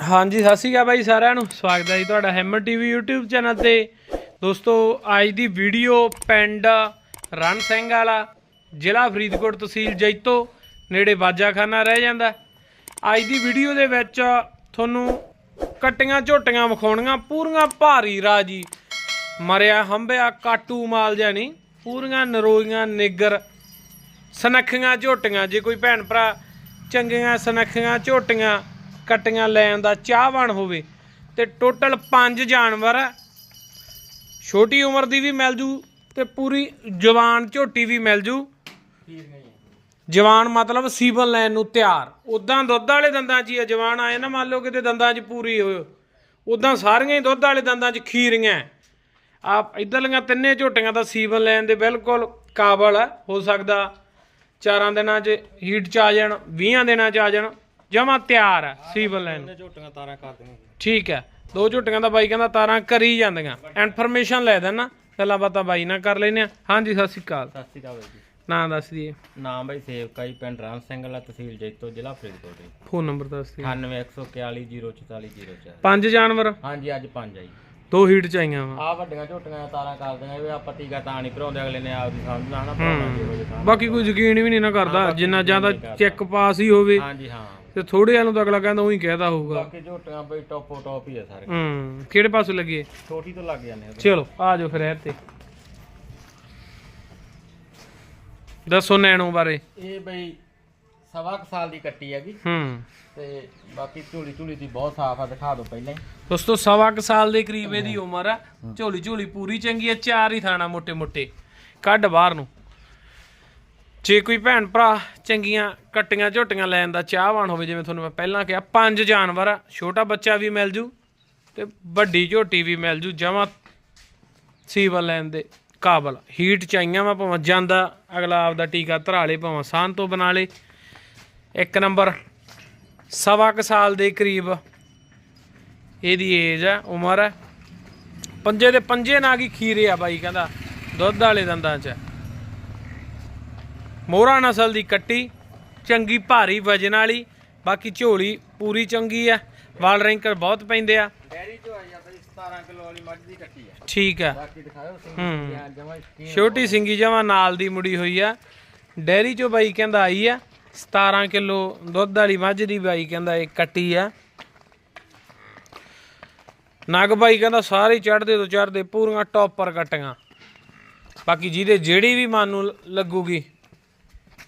ਹਾਂਜੀ, ਸਤਿ ਸ਼੍ਰੀ ਅਕਾਲ ਬਾਈ ਸਾਰਿਆਂ ਨੂੰ। ਸਵਾਗਤ ਹੈ ਜੀ ਤੁਹਾਡਾ ਹੈਮਰ ਟੀਵੀ YouTube ਚੈਨਲ ਤੇ। ਦੋਸਤੋ, ਅੱਜ ਦੀ ਵੀਡੀਓ ਪਿੰਡ ਰਣ ਸਿੰਘ ਵਾਲਾ, ਜ਼ਿਲ੍ਹਾ ਫਰੀਦਕੋਟ ਤਹਿਸੀਲ ਜੈਤੋ, ਨੇੜੇ ਬਾਜਾਖਾਨਾ ਰਹਿ ਜਾਂਦਾ। ਅੱਜ ਦੀ ਵੀਡੀਓ ਦੇ ਵਿੱਚ ਤੁਹਾਨੂੰ ਕਟੀਆਂ ਝੋਟੀਆਂ ਵਿਖਾਉਣੀਆਂ, ਪੂਰੀਆਂ ਭਾਰੀ ਰਾਜੀ। ਮਰਿਆ ਹੰਬਿਆ ਕਾਟੂ ਮਾਲ ਜਾਨੀ, ਪੂਰੀਆਂ ਨਰੋਈਆਂ ਨਿੱਗਰ, ਸਨੱਖੀਆਂ ਝੋਟੀਆਂ। ਜੇ ਕੋਈ ਭੈਣ ਭਰਾ ਚੰਗੀਆਂ ਸਨੱਖੀਆਂ ਝੋਟੀਆਂ ਕਟੀਆਂ ਲੈਣ ਦਾ ਚਾਹਵਾਨ ਹੋਵੇ ਤੇ ਟੋਟਲ 5 ਜਾਨਵਰ ਛੋਟੀ ਉਮਰ ਦੀ ਵੀ ਮਿਲ ਜੂ ਤੇ ਪੂਰੀ ਜਵਾਨ ਝੋਟੀ ਵੀ ਮਿਲ ਜੂ। ਜਵਾਨ ਮਤਲਬ ਸੀਵਨ ਲੈਣ ਨੂੰ ਤਿਆਰ। ਉਦਾਂ ਦੁੱਧ ਵਾਲੇ ਦੰਦਾਂ 'ਚ ਹੀ ਆ, ਜਵਾਨ ਆਏ ਨਾ ਮੰਨ ਲਓ ਕਿਤੇ ਦੰਦਾਂ 'ਚ ਪੂਰੀ ਹੋਏ। ਉਦਾਂ ਸਾਰੀਆਂ ਹੀ ਦੁੱਧ ਵਾਲੇ ਦੰਦਾਂ 'ਚ ਖੀਰੀਆਂ। ਆਪ ਇਧਰਲੀਆਂ ਤਿੰਨੇ ਝੋਟੀਆਂ ਦਾ ਸੀਵਨ ਲੈਣ ਦੇ ਬਿਲਕੁਲ ਕਾਬਲ ਆ, ਹੋ ਸਕਦਾ ਚਾਰਾਂ ਦਿਨਾਂ ਚ ਹੀਟ ਚ ਆ ਜਾਣ 20 ਦਿਨਾਂ ਚ ਆ ਜਾਣ। ਜਮਾ ਤਿਆਰ ਆ ਸੀਬਨ ਲੈਣ ਨੂੰ। ਝੋਟੀਆਂ ਤਾਰਾਂ ਕਰ ਦੇਣਗੇ ਠੀਕ ਹੈ। ਦੋ ਝੋਟੀਆਂ ਦਾ ਬਾਈ ਕਹਿੰਦਾ ਤਾਰਾਂ ਕਰੀ ਜਾਂਦੀਆਂ। ਇਨਫੋਰਮੇਸ਼ਨ ਲੈ ਦੇਣਾ। ਗੱਲਾਂ ਬਾਤਾਂ ਬਾਈ ਨਾਲ ਕਰ ਲੈਨੇ ਆ ਹਾਂਜੀ ਸਤਿ ਸ਼੍ਰੀ ਅਕਾਲ। ਸਤਿ ਸ਼੍ਰੀ ਅਕਾਲ ਬਾਈ ਜੀ। ਨਾਂ ਦੱਸ ਦਈਏ। ਨਾਮ ਬਾਈ ਸੇਵਕਾ ਜੀ ਪਿੰਡ ਰਾਮ ਸਿੰਘ ਵਾਲਾ ਤਹਿਸੀਲ ਜੈਤੋ ਜ਼ਿਲ੍ਹਾ ਫਰੀਦਕੋਟ ਜੀ। ਫੋਨ ਨੰਬਰ ਦੱਸ ਦਈਏ। 9141044004 ਪੰਜ ਜਾਨਵਰ? ਹਾਂਜੀ ਅੱਜ ਪੰਜ ਆ ਜੀ। ਦੋ ਹੀਟ ਚ ਆਈਆਂ ਵਾ। ਆ ਵੱਡੀਆਂ ਝੋਟੀਆਂ ਤਾਰਾਂ ਕਰ ਦੇਣਗੇ ਵੀ ਆਪਾਂ ਟੀਕਾ ਤਾਂ ਨਹੀਂ ਭਰਾਉਂਦੇ ਅਗਲੇ ਨੇ ਆਪਦੀ ਸਮਝਣਾ ਹਨਾ ਭਰਾਉਣਾ ਜਿਹੋ ਜਿਹਾ ਬਾਕੀ ਕੋਈ ਯਕੀਨ ਵੀ ਨਹੀਂ ਨਾ ਕਰਦਾ ਜਿੰਨਾ ਜ਼ਿਆਦਾ ਚੈੱਕ ਪਾਸ ਹੀ ਹੋਵੇ। ਹਾਂਜੀ ਹਾਂ। ਤੇ ਥੋੜਿਆਂ ਨੂੰ ਤਾਂ ਅਗਲਾ ਕਹਿੰਦਾ ਉਹੀ ਕਹਿਦਾ ਹੋਊਗਾ। ਬਾਕੀ ਝੋਟੀਆਂ ਬਈ ਟੋਪੋ ਟੋਪ ਹੀ ਆ ਸਾਰੇ। ਹੂੰ ਕਿਹੜੇ ਪਾਸੋਂ ਲੱਗੀਏ ਛੋਟੀ ਤੋਂ ਲੱਗ ਜਾਂਦੇ ਚਲੋ ਆ ਜਾਓ ਫਿਰ ਇਹ ਤੇ ਦੱਸੋ ਨੈਣੋ ਬਾਰੇ। ਇਹ ਬਈ ਸਵਾ ਕੁ ਸਾਲ ਦੀ ਕੱਟੀ ਹੈਗੀ। ਹੂੰ। ਤੇ ਬਾਕੀ ਝੋਲੀ ਝੂਲੀ ਦੀ ਬਹੁਤ ਸਾਫ਼ ਆ ਦਿਖਾ ਦੋ ਪਹਿਲਾਂ ਹੀ। ਦੋਸਤੋ ਸਵਾ ਕੁ ਸਾਲ ਦੇ ਕਰੀਬ ਇਹਦੀ ਉਮਰ ਆ। ਝੋਲੀ ਝੋਲੀ ਪੂਰੀ ਚੰਗੀ ਆ ਚਾਰ ਹੀ ਥਾਣਾ ਮੋٹے ਮੋٹے ਕੱਢ ਬਾਹਰ ਨੂੰ। ਜੇ ਕੋਈ ਭੈਣ ਭਰਾ ਚੰਗੀਆਂ ਕੱਟੀਆਂ ਝੋਟੀਆਂ ਲੈਣ ਦਾ ਚਾਹਵਾਨ ਹੋਵੇ, ਜਿਵੇਂ ਤੁਹਾਨੂੰ ਮੈਂ ਪਹਿਲਾਂ ਕਿਹਾ, ਪੰਜ ਜਾਨਵਰ ਆ, ਛੋਟਾ ਬੱਚਾ ਵੀ ਮਿਲ ਜੂ ਤੇ ਵੱਡੀ ਝੋਟੀ ਵੀ ਮਿਲ ਜੂ, ਜਮਾ ਸੀਵਲ ਲੈਣ ਦੇ ਕਾਬਲ। ਹੀਟ ਚਾਈਆਂ ਵਾ ਭਾਵੇਂ ਜਾਂਦਾ, ਅਗਲਾ ਆਪਦਾ ਟੀਕਾ ਧਰਾ ਲੇ, ਭਾਵੇਂ ਸਾਨ ਤੋਂ ਬਣਾ ਲੇ। ਇੱਕ ਨੰਬਰ, ਸਵਾ ਕੁ ਸਾਲ ਦੇ ਕਰੀਬ ਇਹਦੀ ਏਜ ਆ, ਉਮਰ ਆ। ਪੰਜੇ ਦੇ ਪੰਜੇ ਨਾ ਹੀ ਖੀਰੇ ਆ ਬਾਈ, ਕਹਿੰਦਾ, ਦੁੱਧ ਵਾਲੇ ਦੰਦਾਂ 'ਚ। ਮੋਹਰਾ ਨਸਲ ਦੀ ਕੱਟੀ ਚੰਗੀ ਭਾਰੀ ਵਜਨ ਵਾਲੀ ਬਾਕੀ ਝੋਲੀ ਪੂਰੀ ਚੰਗੀ ਆ ਵਾਲ ਰੈਂਕਰ ਬਹੁਤ ਪੈਂਦੇ ਆ। ਡੈਰੀ ਚੋਂ ਆਈ ਆ ਬਈ 17 ਕਿਲੋ ਵਾਲੀ ਮੱਝ ਦੀ ਕੱਟੀ ਆ। ਠੀਕ ਆ। ਬਾਕੀ ਦਿਖਾਓ ਸਿੰਘ ਹੂੰ। ਛੋਟੀ ਸਿੰਗੀ ਜਮਾ ਨਾਲ ਦੀ ਮੁੜੀ ਹੋਈ ਆ। ਡੈਰੀ ਚੋਂ ਬਾਈ ਕਹਿੰਦਾ ਆਈ ਆ 17 ਕਿਲੋ ਦੁੱਧ ਵਾਲੀ ਮੱਝ ਦੀ ਬਾਈ ਕਹਿੰਦਾ ਇਹ ਕੱਟੀ ਆ। ਨਗ ਬਾਈ ਕਹਿੰਦਾ ਸਾਰੇ ਚੜਦੇ ਤੋਂ ਚੜਦੇ ਪੂਰੀਆਂ ਟੌਪਰ ਕਟੀਆਂ। ਬਾਕੀ ਜਿਹਦੇ ਜਿਹੜੀ ਵੀ ਮਨ ਨੂੰ ਲੱਗੂਗੀ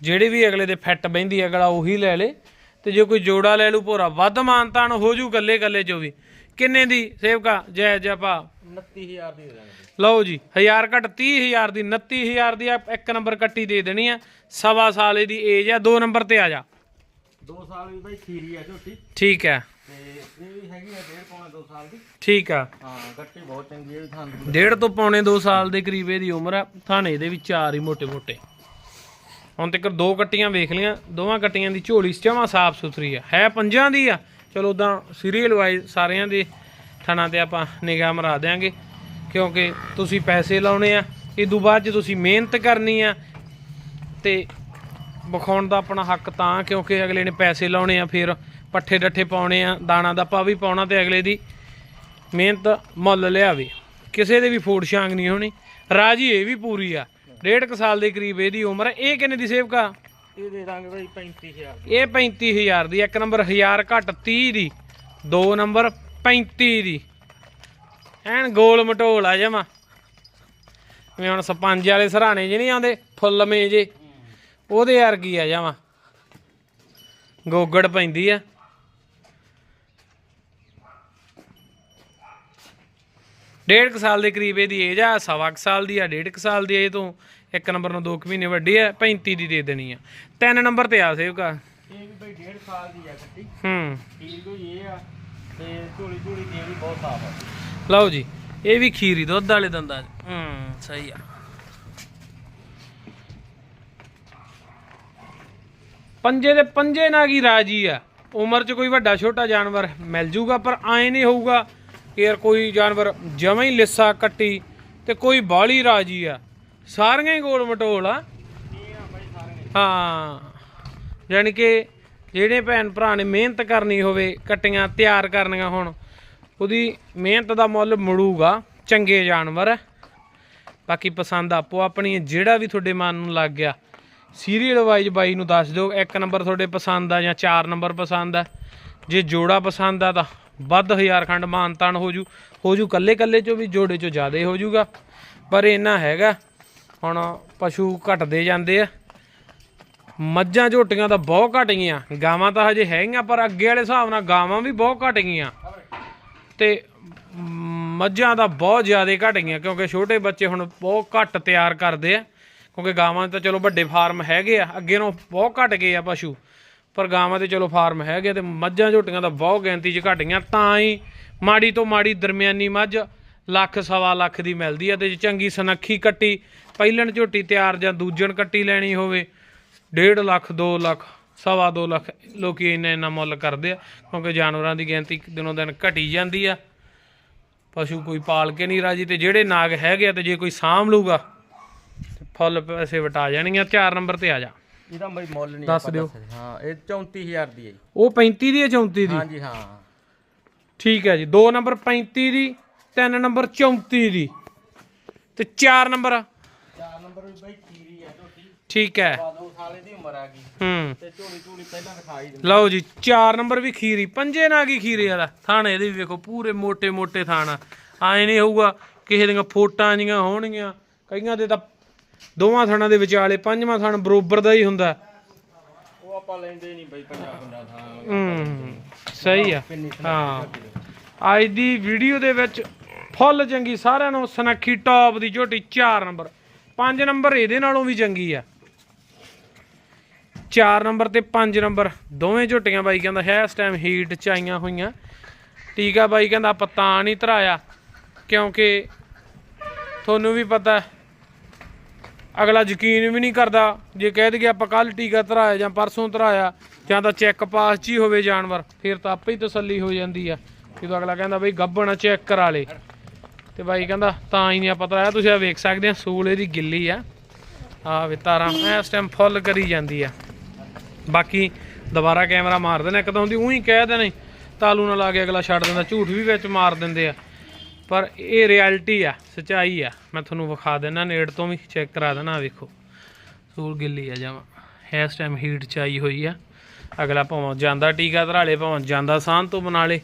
ਜਿਹੜੇ ਵੀ ਅਗਲੇ ਦੇ ਫਿੱਟ ਬੈਂਦੀ ਅਗਲਾ ਉਹੀ ਲੈ ਲੇ। ਤੇ ਜੇ ਕੋਈ ਜੋੜਾ ਲੈ ਲੂ ਭੋਰਾ ਵੱਧ ਮਾਨਤਾਨ ਹੋ ਜੂ ਕੱਲੇ ਕੱਲੇ ਚੋ ਵੀ। ਕਿੰਨੇ ਦੀ ਸੇਵਕਾ? ਜੈ ਜਪਾ 29000 ਦੀ ਦੇ ਦਾਂਗੇ ਲਓ ਜੀ 1000 ਘਟ 30000 ਦੀ 29000 ਦੀ ਇੱਕ ਨੰਬਰ ਕੱਟੀ ਦੇ ਦੇਣੀ ਆ। ਸਵਾ ਸਾਲੇ ਦੀ ਏਜ ਆ ਦੋ ਨੰਬਰ ਤੇ ਆ ਜਾ। 2 ਸਾਲ ਦੀ ਬਾਈ ਖੀਰੀ ਆ ਝੋਟੀ। ਠੀਕ ਹੈ ਤੇ ਇਹ ਵੀ ਹੈਗੀ ਆ 1.5 ਪੌਣੇ 2 ਸਾਲ ਦੀ। ਠੀਕ ਆ। ਹਾਂ ਗੱਟੀ ਬਹੁਤ ਚੰਗੀ ਹੈ ਥਾਂ 1.5 ਤੋਂ ਪੌਣੇ 2 ਸਾਲ ਦੇ ਕਰੀਬ ਇਹਦੀ ਉਮਰ ਆ। ਥਾਣੇ ਦੇ ਵੀ ਚਾਰ ਹੀ ਮੋਟੇ ਮੋਟੇ ਹੁਣ ਤੱਕ ਦੋ ਕੱਟੀਆਂ ਵੇਖ ਲੀਆਂ ਦੋਵਾਂ ਕੱਟੀਆਂ ਦੀ ਝੋਲੀ ਜਮਾਂ ਸਾਫ਼ ਸੁਥਰੀ ਆ। ਹੈ ਪੰਜਾਂ ਦੀ ਆ। ਚਲੋ ਉਦਾਂ ਸੀਰੀਅਲ ਵਾਈਜ਼ ਸਾਰਿਆਂ ਦੇ ਥਾਣਾ ਤੇ ਆਪਾਂ ਨਿਗਾਹ ਮਰਾ ਦਿਆਂਗੇ, ਕਿਉਂਕਿ ਤੁਸੀਂ ਪੈਸੇ ਲਾਉਣੇ ਆ ਇਦੋਂ ਬਾਅਦ ਜੇ ਤੁਸੀਂ ਮਿਹਨਤ ਕਰਨੀ ਆ, ਤੇ ਵਿਖਾਉਣ ਦਾ ਆਪਣਾ ਹੱਕ ਤਾਂ, ਕਿਉਂਕਿ ਅਗਲੇ ਨੇ ਪੈਸੇ ਲਾਉਣੇ ਆ, ਫਿਰ ਪੱਠੇ ਡੱਠੇ ਪਾਉਣੇ ਆ, ਦਾਣਾ ਦੱਪਾ ਵੀ ਪਾਉਣਾ ਤੇ ਅਗਲੇ ਦੀ ਮਿਹਨਤ ਮੁੱਲ ਲਿਆਵੇ। ਕਿਸੇ ਦੇ ਵੀ ਫੂਡ ਛਾਂਗ ਨਹੀਂ ਹੋਣੀ, ਰਾਜੀ ਇਹ ਵੀ ਪੂਰੀ ਆ। ਡੇਢ ਕੁ ਸਾਲ ਦੇ ਕਰੀਬ ਇਹਦੀ ਉਮਰ ਹੈ। ਇਹ ਕਿੰਨੇ ਦੀ ਸੇਵਕਾ? ਇਹ ਦੇ ਦਾਂਗੇ ਬਾਈ 35000 ਇਹ 35000 ਦੀ। ਇੱਕ ਨੰਬਰ 1000 ਘੱਟ 30 ਦੀ। ਦੋ ਨੰਬਰ 35 ਦੀ। ਐਨ ਗੋਲ ਮਟੋਲ ਆ ਜਮਾ। ਜਿਵੇਂ ਹੁਣ ਸਪੰਜ ਵਾਲੇ ਸਰਾਣੇ ਜਿਹੇ ਨਹੀਂ ਆਉਂਦੇ ਫੁੱਲ ਮੇ ਜੇ। ਉਹਦੇ ਵਰਗੀ ਆ ਜਮਾ। ਗੋਗੜ ਪੈਂਦੀ ਆ। ਡੇਢ ਕੁ ਸਾਲ ਦੇ ਕਰੀਬ ਇਹਦੀ ਏਜ ਆ ਸਵਾ ਕੁ ਸਾਲ ਦੀ ਆ ਡੇਢ ਕੁ ਸਾਲ ਦੀ ਆ ਇਹ ਤੋਂ ਇੱਕ ਨੰਬਰ ਨੂੰ 2 ਮਹੀਨੇ ਵੱਡੀ ਆ 35 ਦੀ ਦੇ ਦੇਣੀ ਆ। ਤਿੰਨ ਨੰਬਰ ਤੇ ਆ ਸੇਵਕਾ। ਇਹ ਵੀ ਬਾਈ ਡੇਢ ਸਾਲ ਦੀ ਆ ਕੱਟੀ ਹੂੰ। ਠੀਕ ਹੋਈ ਇਹ ਆ ਤੇ ਝੋਲੀ ਝੋਲੀ ਦੀ ਵੀ ਬਹੁਤ ਸਾਫ਼ ਆ। ਲਓ ਜੀ ਇਹ ਵੀ ਖੀਰੀ ਦੁੱਧ ਵਾਲੇ ਦੰਦਾਂ 'ਚ। ਹੂੰ ਸਹੀ ਆ। ਪੰਜੇ ਦੇ ਪੰਜੇ ਨਾਲ ਕੀ ਰਾਜੀ ਆ? ਉਮਰ 'ਚ ਕੋਈ ਵੱਡਾ ਛੋਟਾ ਜਾਨਵਰ ਮਿਲ ਜੂਗਾ ਪਰ ਐ ਨਹੀਂ ਹੋਊਗਾ ਕਿ ਯਾਰ ਕੋਈ ਜਾਨਵਰ ਜਮਾਂ ਹੀ ਲਿੱਸਾ ਕੱਟੀ ਤੇ ਕੋਈ ਬਾਲੀ ਰਾਜੀ ਆ। ਸਾਰੀਆਂ ਹੀ ਗੋਲ ਮਟੋਲ ਆ। ਹਾਂ। ਯਾਨੀ ਕਿ ਜਿਹੜੇ ਭੈਣ ਭਰਾ ਨੇ ਮਿਹਨਤ ਕਰਨੀ ਹੋਵੇ, ਕਟੀਆਂ ਤਿਆਰ ਕਰਨੀਆਂ ਹੋਣ, ਉਹਦੀ ਮਿਹਨਤ ਦਾ ਮੁੱਲ ਮੁੜੂਗਾ, ਚੰਗੇ ਜਾਨਵਰ। ਬਾਕੀ ਪਸੰਦ ਆਪੋ ਆਪਣੀ ਜਿਹੜਾ ਵੀ ਤੁਹਾਡੇ ਮਨ ਨੂੰ ਲੱਗ ਗਿਆ। ਸੀਰੀਅਲ ਵਾਈਜ਼ ਬਾਈ ਨੂੰ ਦੱਸ ਦਿਓ, ਇੱਕ ਨੰਬਰ ਤੁਹਾਡੇ ਪਸੰਦ ਆ ਜਾਂ ਚਾਰ ਨੰਬਰ ਪਸੰਦ ਆ। ਜੇ ਜੋੜਾ ਪਸੰਦ ਆ ਤਾਂ। ਵੱਧ ਹਜ਼ਾਰ ਖੰਡ ਮਾਨਤਾਨ ਹੋ ਜੂ। ਹੋ ਜੂ ਕੱਲੇ ਕੱਲੇ ਚੋਂ ਵੀ ਜੋੜੇ ਚੋਂ ਜ਼ਿਆਦਾ ਹੋ ਜੂਗਾ। ਪਰ ਇੰਨਾ ਹੈਗਾ, ਹੁਣ ਪਸ਼ੂ ਘਟਦੇ ਜਾਂਦੇ ਆ। ਮੱਝਾਂ ਝੋਟੀਆਂ ਤਾਂ ਬਹੁਤ ਘਟ ਗਈਆਂ। ਗਾਵਾਂ ਤਾਂ ਹਜੇ ਹੈਗੀਆਂ, ਪਰ ਅੱਗੇ ਵਾਲੇ ਹਿਸਾਬ ਨਾਲ ਗਾਵਾਂ ਵੀ ਬਹੁਤ ਘਟ ਗਈਆਂ। ਤੇ ਮੱਝਾਂ ਤਾਂ ਬਹੁਤ ਜ਼ਿਆਦਾ ਘਟ ਗਈਆਂ, ਕਿਉਂਕਿ ਛੋਟੇ ਬੱਚੇ ਹੁਣ ਬਹੁਤ ਘੱਟ ਤਿਆਰ ਕਰਦੇ ਆ। ਕਿਉਂਕਿ ਗਾਵਾਂ ਤਾਂ ਚਲੋ ਵੱਡੇ ਫਾਰਮ ਹੈਗੇ ਆ, ਅੱਗੇ ਨੂੰ ਬਹੁਤ ਘਟ ਗਏ ਆ ਪਸ਼ੂ। ਪਰ ਗਾਵਾਂ 'ਤੇ ਚਲੋ ਫਾਰਮ ਹੈਗੇ ਤੇ ਮੱਝਾਂ ਝੋਟੀਆਂ ਤਾਂ ਬਹੁਤ ਗਿਣਤੀ 'ਚ ਘਟ ਗਈਆਂ ਤਾਂ ਹੀ ਮਾੜੀ ਤੋਂ ਮਾੜੀ ਦਰਮਿਆਨੀ ਮੱਝ ਲੱਖ ਸਵਾ ਲੱਖ ਦੀ ਮਿਲਦੀ ਆ ਤੇ ਜੇ ਚੰਗੀ ਸਨੱਖੀ ਕੱਟੀ, ਪਹਿਲਣ ਝੋਟੀ ਤਿਆਰ ਜਾਂ ਦੂਜਣ ਕੱਟੀ ਲੈਣੀ ਹੋਵੇ 1.5 ਲੱਖ 2 ਲੱਖ, ਸਵਾ 2 ਲੱਖ ਲੋਕੀ ਇੰਨਾ ਇੰਨਾ ਮੁੱਲ ਕਰਦੇ ਆ, ਕਿਉਂਕਿ ਜਾਨਵਰਾਂ ਦੀ ਗਿਣਤੀ ਦਿਨੋਂ ਦਿਨ ਘਟੀ ਜਾਂਦੀ ਆ। ਪਸ਼ੂ ਕੋਈ ਪਾਲ ਕੇ ਨਹੀਂ ਰਾਜੀ ਤੇ ਜਿਹੜੇ ਨਾਗ ਹੈਗੇ ਆ ਤੇ ਜੇ ਕੋਈ ਸਾਂਭ ਲੂਗਾ, ਫੁੱਲ ਪੈਸੇ ਵਟਾ ਜਾਣਗੀਆਂ 4 ਨੰਬਰ ਤੇ ਆ ਜਾ। ਇਹਦਾ ਬਈ ਮੁੱਲ ਨਹੀਂ ਦੱਸ ਦਿਓ। ਹਾਂ ਇਹ 34000 ਦੀ ਹੈ ਉਹ 35 ਦੀ ਹੈ 34 ਦੀ? ਹਾਂ। ਠੀਕ ਹੈ ਜੀ 2 ਦੀ ਤੇ 4 ਨੰਬਰ? 4 ਨੰਬਰ ਵੀ ਬਈ ਖੀਰੀ ਹੈ ਠੀਕ ਹੈ। ਲਓ ਜੀ ਚਾਰ ਨੰਬਰ ਵੀ ਖੀਰੀ ਪੰਜੇ ਨਾ ਕੀ ਖੀਰੇ ਵਾਲਾ? ਥਾਣੇ ਇਹਦੇ ਵੀ ਵੇਖੋ ਪੂਰੇ ਮੋٹے ਮੋٹے ਥਾਣਾ। ਆਏ ਨਹੀਂ ਹੋਊਗਾ ਕਿਸੇ ਦੀਆਂ ਫੋਟਾਂ ਜੀਆਂ ਹੋਣਗੀਆਂ। ਕਈਆਂ ਦੇ ਤਾਂ ਦੋਵਾਂ ਥਾਣਾਂ ਦੇ ਵਿਚਾਲੇ ਪੰਜਵਾਂ ਥਾਣ ਬਰੋਬਰ ਦਾ ਹੀ ਹੁੰਦਾ। ਉਹ ਆਪਾਂ ਲੈਂਦੇ ਨਹੀਂ ਬਈ 50 50 ਥਾਂ। ਹੂੰ ਸਹੀ ਆ। ਹਾਂ। ਅੱਜ ਦੀ ਵੀਡੀਓ ਦੇ ਵਿੱਚ ਫੁੱਲ ਚੰਗੀ ਸਾਰਿਆਂ ਨੂੰ ਸਨੱਖੀ ਟੌਪ ਦੀ ਝੋਟੀ 4 ਨੰਬਰ। 5 ਨੰਬਰ ਇਹਦੇ ਨਾਲੋਂ ਵੀ ਚੰਗੀ ਆ। 4 ਨੰਬਰ ਤੇ 5 ਨੰਬਰ ਦੋਵੇਂ ਝੋਟੀਆਂ ਬਾਈ ਕਹਿੰਦਾ ਹੈ ਇਸ ਟਾਈਮ ਹੀਟ ਚ ਆਈਆਂ ਹੋਈਆਂ। ਟੀਕਾ ਬਾਈ ਕਹਿੰਦਾ ਆਪਾਂ ਤਾਂ ਨਹੀਂ ਧਰਾਇਆ ਕਿਉਂਕਿ ਤੁਹਾਨੂੰ ਵੀ ਪਤਾ ਹੈ, ਅਗਲਾ ਯਕੀਨ ਵੀ ਨਹੀਂ ਕਰਦਾ ਜੇ ਕਹਿ ਦਈਏ ਆਪਾਂ ਕੱਲ ਟੀਕਾ ਧਰਾਇਆ ਜਾਂ ਪਰਸੋਂ ਧਰਾਇਆ, ਜਾਂ ਤਾਂ ਚੈੱਕ ਪਾਸ 'ਚ ਹੀ ਹੋਵੇ ਜਾਨਵਰ, ਫਿਰ ਤਾਂ ਆਪੇ ਹੀ ਤਸੱਲੀ ਹੋ ਜਾਂਦੀ ਆ। ਜਦੋਂ ਅਗਲਾ ਕਹਿੰਦਾ ਬਈ ਗੱਬਣ ਚੈੱਕ ਕਰਾ ਲੇ। ਤੇ ਬਾਈ ਕਹਿੰਦਾ ਤਾਂ ਹੀ ਨਹੀਂ ਆਪਾਂ ਧਰਾਇਆ, ਤੁਸੀਂ ਆ ਵੇਖ ਸਕਦੇ ਆ, ਸੂਲ ਇਹਦੀ ਗਿੱਲੀ ਆ। ਆ ਵੇ ਤਾਰਾਂ ਇਸ ਟਾਈਮ ਫੁੱਲ ਕਰੀ ਜਾਂਦੀ ਆ। ਬਾਕੀ ਦੁਬਾਰਾ ਕੈਮਰਾ ਮਾਰ ਦੇਣਾ ਇੱਕ ਇੱਕਦਮ ਦੀ ਉਹੀ ਕਹਿ ਦੇਣੇ ਤਾਲੂ ਨਾਲ ਲਾ ਕੇ ਅਗਲਾ ਛੱਡ ਦਿੰਦਾ, ਝੂਠ ਵੀ ਵਿੱਚ ਮਾਰ ਦਿੰਦੇ ਆ। ਪਰ ਇਹ ਰਿਐਲਿਟੀ ਆ ਸਚਾਈ ਆ। ਮੈਂ ਤੁਹਾਨੂੰ ਵਿਖਾ ਦੇਣਾ ਨੇੜ ਤੋਂ ਵੀ ਚੈੱਕ ਕਰਾ ਦੇਣਾ ਵੇਖੋ। ਸੂਰ ਗਿੱਲੀ ਆ ਜਾਵਾ ਇਸ ਟਾਈਮ ਹੀਟ ਚ ਆਈ ਹੋਈ ਆ। ਅਗਲਾ ਭਾਵੇਂ ਜਾਂਦਾ ਟੀਕਾ ਧਰਾਲੇ ਭਾਵੇਂ ਜਾਂਦਾ ਸਾਂਝ ਤੋਂ ਬਣਾ ਲੇ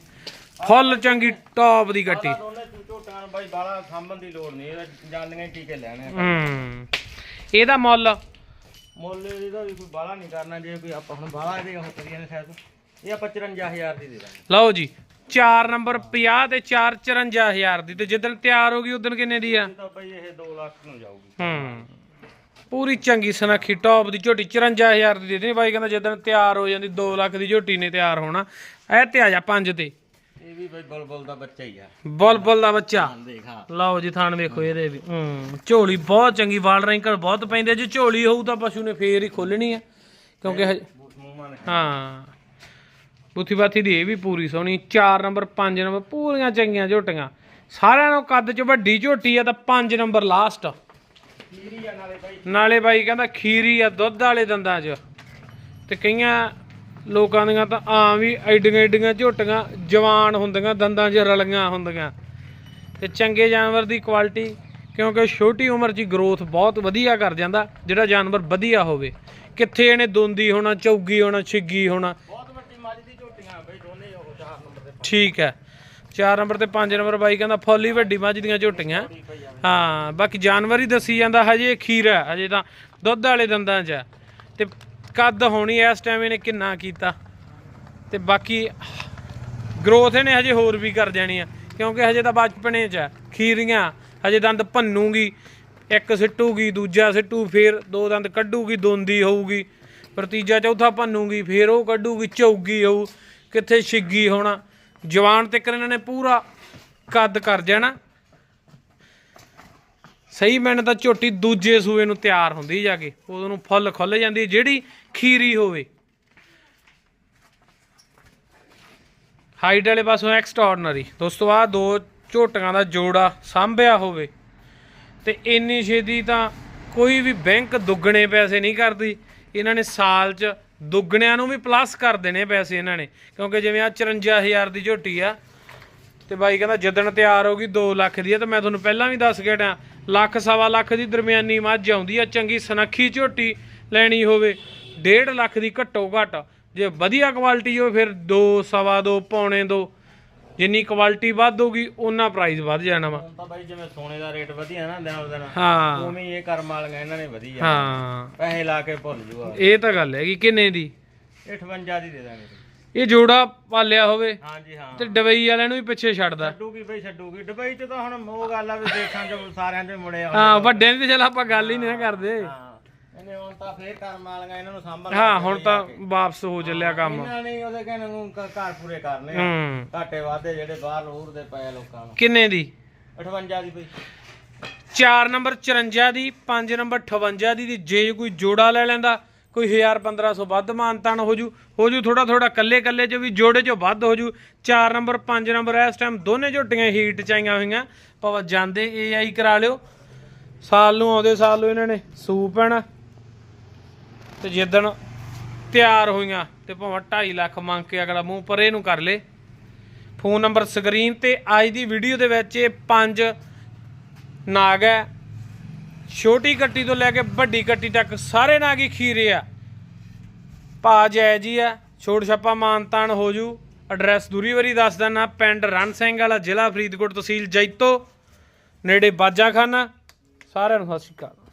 ਫੁੱਲ ਚੰਗੀ ਟੌਪ ਦੀ ਗੱਟੀ। ਇਹਦਾ ਮੁੱਲ? ਮੁੱਲ ਇਹਦਾ ਵੀ ਕੋਈ ਬਾਲਾ ਨਹੀਂ ਕਰਨਾ ਜੇ ਕੋਈ ਆਪਾਂ ਹੁਣ ਬਾਲਾ ਇਹਦੇ ਉਹ ਕਰੀਏ ਨੇ ਸ਼ਾਇਦ। ਇਹ ਆਪਾਂ 54000 ਦੀ ਦੇ ਦਾਂਗੇ। ਲਓ ਜੀ 4 ਨੰਬਰ 50 ਤੇ 4 54000 ਦੀ। ਤੇ ਜਿੱਦਣ ਤਿਆਰ ਹੋ ਗਈ ਉਦੋਂ ਕਿੰਨੇ ਦੀ ਆ? ਇਹ ਤਾਂ ਬਈ ਇਹ 2 ਲੱਖ ਨੂੰ ਜਾਊਗੀ। ਹੂੰ। ਪੂਰੀ ਚੰਗੀ ਸਨੱਖੀ ਟੌਪ ਦੀ ਝੋਟੀ 54000 ਦੀ ਦੇ ਦੇਣੀ। ਬਾਈ ਕਹਿੰਦਾ ਜਦੋਂ ਤਿਆਰ ਹੋ ਜਾਂਦੀ 2 ਲੱਖ ਦੀ ਝੋਟੀ ਨੇ ਤਿਆਰ ਹੋਣਾ। ਇਹ ਤੇ ਆ ਜਾ 5 ਤੇ। ਇਹ ਵੀ ਬਈ ਬੁਲਬੁਲ ਦਾ ਬੱਚਾ ਹੀ ਆ। ਬੁਲਬੁਲ ਦਾ ਬੱਚਾ? ਦੇਖ ਲਓ ਜੀ ਥਾਣ ਵੇਖੋ ਇਹਦੇ ਵੀ। ਹੂੰ ਝੋਲੀ ਬਹੁਤ ਚੰਗੀ ਵਾਲ ਰੈਂਕਲ ਬਹੁਤ ਪੈਂਦੇ ਜੇ ਝੋਲੀ ਹੋਊ ਤਾਂ ਪਸ਼ੂ ਨੇ ਫੇਰ ਹੀ ਖੋਲਣੀ ਆ। ਕਿਉਂਕਿ ਹਾਂ। ਬੁੱਥੀ ਬਾਥੀ ਦੀ ਇਹ ਵੀ ਪੂਰੀ ਸੋਹਣੀ 4 ਨੰਬਰ 5 ਨੰਬਰ, ਪੂਰੀਆਂ ਚੰਗੀਆਂ ਝੋਟੀਆਂ। ਸਾਰਿਆਂ ਨੂੰ ਕੱਦ ਚ ਵੱਡੀ ਝੋਟੀ ਆ ਤਾਂ 5 ਨੰਬਰ ਲਾਸਟ ਨਾਲੇ ਨਾਲੇ ਬਾਈ ਕਹਿੰਦਾ ਖੀਰੀ ਆ, ਦੁੱਧ ਵਾਲੇ ਦੰਦਾਂ 'ਚ। ਤੇ ਕਈਆਂ ਲੋਕਾਂ ਦੀਆਂ ਤਾਂ ਆਮ ਵੀ ਐਡੀਆਂ ਐਡੀਆਂ ਝੋਟੀਆਂ ਜਵਾਨ ਹੁੰਦੀਆਂ, ਦੰਦਾਂ 'ਚ ਰਲੀਆਂ ਹੁੰਦੀਆਂ। ਤੇ ਚੰਗੇ ਜਾਨਵਰ ਦੀ ਕੁਆਲਿਟੀ ਕਿਉਂਕਿ ਛੋਟੀ ਉਮਰ 'ਚ ਗਰੋਥ ਬਹੁਤ ਵਧੀਆ ਕਰ ਜਾਂਦਾ, ਜਿਹੜਾ ਜਾਨਵਰ ਵਧੀਆ ਹੋਵੇ। ਕਿੱਥੇ ਇਹਨੇ ਦੋਂਦੀ ਹੋਣਾ, ਚੌਗੀ ਹੋਣਾ, ਛਿੱਗੀ ਹੋਣਾ ਬਹੁਤ ਵੱਡੀ ਮੱਝ ਦੀ ਝੋਟੀਆਂ ਬਈ ਦੋਨੇ ਉਹ 4 ਨੰਬਰ ਦੇ ਠੀਕ ਹੈ। 4 ਨੰਬਰ ਤੇ 5 ਨੰਬਰ ਬਾਈ ਕਹਿੰਦਾ ਫੁੱਲ ਵੱਡੀ ਮੱਝ ਦੀਆਂ ਝੋਟੀਆਂ। ਹਾਂ, ਬਾਕੀ ਜਾਨਵਰ ਹੀ ਦੱਸੀ ਜਾਂਦਾ ਹਜੇ ਖੀਰ ਹੈ, ਹਜੇ ਤਾਂ ਦੁੱਧ ਵਾਲੇ ਦੰਦਾਂ 'ਚ ਆ। ਤੇ ਕੱਦ ਹੋਣੀ ਇਸ ਟਾਈਮ ਇਹਨੇ ਕਿੰਨਾ ਕੀਤਾ। ਤੇ ਬਾਕੀ ਗਰੋਥ ਇਹਨੇ ਹਜੇ ਹੋਰ ਵੀ ਕਰ ਜਾਣੀ ਆ, ਕਿਉਂਕਿ ਹਜੇ ਤਾਂ ਬਚਪਨੇ 'ਚ ਹੈ, ਖੀਰੀਆਂ, ਹਜੇ ਦੰਦ ਭੰਨੂਗੀ, ਇੱਕ ਸਿੱਟੂਗੀ, ਦੂਜਾ ਸਿੱਟੂ, ਫੇਰ ਦੋ ਦੰਦ ਕੱਢੂਗੀ, ਦੋਂਦੀ ਹੋਊਗੀ ਪਰ ਤੀਜਾ ਚੌਥਾ ਭੰਨੂਗੀ, ਫੇਰ ਉਹ ਕੱਢੂਗੀ, ਚੌਗੀ ਹੋਊ, ਕਿੱਥੇ ਛਿੱਗੀ ਹੋਣਾ। ਜਵਾਨ ਤੱਕ ਇਹਨਾਂ ਨੇ ਪੂਰਾ ਕੱਦ ਕਰ ਜਾਣਾ। ਸਹੀ ਮੈਨੇ ਤਾਂ ਝੋਟੀ ਦੂਜੇ ਸੂਏ ਨੂੰ ਤਿਆਰ ਹੁੰਦੀ ਜਾ ਕੇ ਉਦੋਂ ਨੂੰ ਫੁੱਲ ਖੁੱਲ ਜਾਂਦੀ, ਜਿਹੜੀ ਖੀਰੀ ਹੋਵੇ। ਹਾਈਟ ਵਾਲੇ ਪਾਸੋਂ ਐਕਸਟਰਾordinary ਦੋਸਤੋ ਆ ਦੋ ਝੋਟੀਆਂ ਦਾ ਜੋੜਾ ਸਾਂਭਿਆ ਹੋਵੇ, ਤੇ ਇੰਨੀ ਛੇਤੀ ਤਾਂ ਕੋਈ ਵੀ ਬੈਂਕ ਦੁੱਗਣੇ ਪੈਸੇ ਨਹੀਂ ਕਰਦੀ। ਇਹਨਾਂ ਨੇ ਸਾਲ 'ਚ ਦੁੱਗਣਿਆਂ ਨੂੰ ਵੀ ਪਲੱਸ ਕਰ ਦੇਣੇ ਪੈਸੇ ਇਹਨਾਂ ਨੇ, ਕਿਉਂਕਿ ਜਿਵੇਂ ਆ 54000 ਦੀ ਝੋਟੀ ਆ, ਤੇ ਬਾਈ ਕਹਿੰਦਾ ਜਿੱਦਣ ਤਿਆਰ ਹੋਗੀ 2 ਲੱਖ ਦੀ ਆ, ਤੇ ਮੈਂ ਤੁਹਾਨੂੰ ਪਹਿਲਾਂ ਵੀ ਦੱਸ ਕੇ ਟਾਂ ਲੱਖ ਸਵਾ ਲੱਖ ਦੀ ਦਰਮਿਆਨੀ ਮੱਝ ਆਉਂਦੀ ਆ, ਚੰਗੀ ਸਨੱਖੀ ਝੋਟੀ ਲੈਣੀ ਹੋਵੇ 1.5 ਲੱਖ ਦੀ ਘੱਟੋ ਘੱਟ, ਜੇ ਵਧੀਆ ਕੁਆਲਿਟੀ ਹੋਵੇ, ਫਿਰ 2 ਸਵਾ 2 ਪੌਣੇ 2 ਜਿੰਨੀ ਕੁਆਲਿਟੀ ਵੱਧ ਹੋਗੀ ਉਹਨਾਂ ਪ੍ਰਾਈਸ ਵੱਧ ਜਾਣਾ ਵਾ। ਹੁਣ ਤਾਂ ਬਾਈ ਜਿਵੇਂ ਸੋਨੇ ਦਾ ਰੇਟ ਵਧੀਆ ਨਾ ਦਿਨੋਂ ਦਿਨ ਹਾਂ। ਉਵੇਂ ਹੀ ਇਹ ਕਰਮ ਵਾਲੀਆਂ ਇਹਨਾਂ ਨੇ ਵਧੀਆ। ਹਾਂ। ਪੈਸੇ ਲਾ ਕੇ ਭੁੱਲ ਜੂਗਾ। ਇਹ ਤਾਂ ਗੱਲ ਹੈਗੀ ਕਿੰਨੇ ਦੀ? ਇਹ 58 ਦੀ ਦੇ ਦਾਂਗੇ। ਇਹ ਜੋੜਾ ਪਾਲਿਆ ਹੋਵੇ ਹਾਂਜੀ ਹਾਂ। ਤੇ ਡਬਈ ਵਾਲਿਆਂ ਨੂੰ ਵੀ ਪਿੱਛੇ ਛੱਡਦਾ। ਛੱਡੂਗੀ ਬਈ ਛੱਡੂਗੀ। ਦੁਬਈ ਚ ਤਾਂ ਹੁਣ ਉਹ ਗੱਲ ਆ ਵੀ ਦੇਖਾਂ ਚ ਸਾਰਿਆਂ ਦੇ ਮੁੜੇ ਆ ਹਾਂ ਵੱਡਿਆਂ ਦੀ ਤੇ ਚੱਲ ਆਪਾਂ ਗੱਲ ਹੀ ਨਹੀਂ ਕਰਦੇ। ਹਾਂ। ਇਹਨੇ ਹੁਣ ਤਾਂ ਫੇਰ ਕਰਮ ਵਾਲੀਆਂ ਇਹਨਾਂ ਨੂੰ ਸਾਂਭਣ ਹਾਂ ਹੁਣ ਤਾਂ ਵਾਪਸ ਹੋ ਚੱਲਿਆ ਕੰਮ। ਇਹਨਾਂ ਨੇ ਉਹਦੇ ਕਹਿੰਦੇ ਨੂੰ ਘ- ਘਰ ਪੂਰੇ ਕਰਨੇ ਆ। ਹੂੰ। ਘਾਟੇ ਵਾਧੇ ਜਿਹੜੇ ਬਾਹਰ ਹੋਰ ਦੇ ਪਏ ਆ ਲੋਕਾਂ ਨੂੰ। ਕਿੰਨੇ ਦੀ? 58 ਦੀ ਬਈ। 4 ਨੰਬਰ 54 ਦੀ 5 ਨੰਬਰ 58 ਦੀ ਤੇ ਜੇ ਕੋਈ ਜੋੜਾ ਲੈ ਲੈਂਦਾ ਕੋਈ 1000 1500 ਵੱਧ ਮਾਨਤਾਨ ਹੋ ਜੂ ਹੋ ਜੂ ਥੋੜਾ ਥੋੜਾ ਕੱਲੇ ਕੱਲੇ ਚ ਵੀ ਜੋੜੇ ਚ ਵੱਧ ਹੋ ਜੂ। 4 ਨੰਬਰ 5 ਨੰਬਰ ਇਸ ਟਾਈਮ ਦੋਨੇ ਝੋਟੀਆਂ ਹੀਟ ਚ ਆਈਆਂ ਹੋਈਆਂ। ਭਾਵੇਂ ਜਾਂਦੇ ਏਆਈ ਕਰਾ ਲਿਓ। ਸਾਲ ਨੂੰ ਆਉਂਦੇ ਸਾਲ ਨੂੰ ਇਹਨਾਂ ਨੇ ਸੂਪ ਪੈਣਾ। ਤੇ ਜਿੱਦਣ ਤਿਆਰ ਹੋਈਆਂ ਤੇ ਭਾਵੇਂ 2.5 ਲੱਖ ਮੰਗ ਕੇ ਅਗਲਾ ਮੂੰਹ ਪਰੇ ਨੂੰ ਕਰ ਲੇ। ਫੋਨ ਨੰਬਰ ਸਕਰੀਨ ਤੇ ਅੱਜ ਦੀ ਵੀਡੀਓ ਦੇ ਵਿੱਚ ਇਹ ਪੰਜ ਨਾਗ ਹੈ। ਛੋਟੀ ਕੱਟੀ ਤੋਂ ਲੈ ਕੇ ਵੱਡੀ ਕੱਟੀ ਤੱਕ ਸਾਰੇ ਨਾਗ ਹੀ ਖੀਰੇ ਆ। ਭਾ ਜੈ ਜੀ ਆ, ਛੋਟ ਛੱਪਾ ਮਾਨਤਾਨ ਹੋ ਜੂ। ਐਡਰੈਸ ਦੂਰੀ ਵਾਰੀ ਦੱਸ ਦਿੰਨਾ ਪਿੰਡ ਰਣ ਸਿੰਘ ਵਾਲਾ, ਜ਼ਿਲ੍ਹਾ ਫਰੀਦਕੋਟ ਤਹਿਸੀਲ ਜੈਤੋ। ਨੇੜੇ ਬਾਜਾਖਾਨਾ। ਸਾਰਿਆਂ ਨੂੰ ਸਤਿ ਸ਼੍ਰੀ ਅਕਾਲ।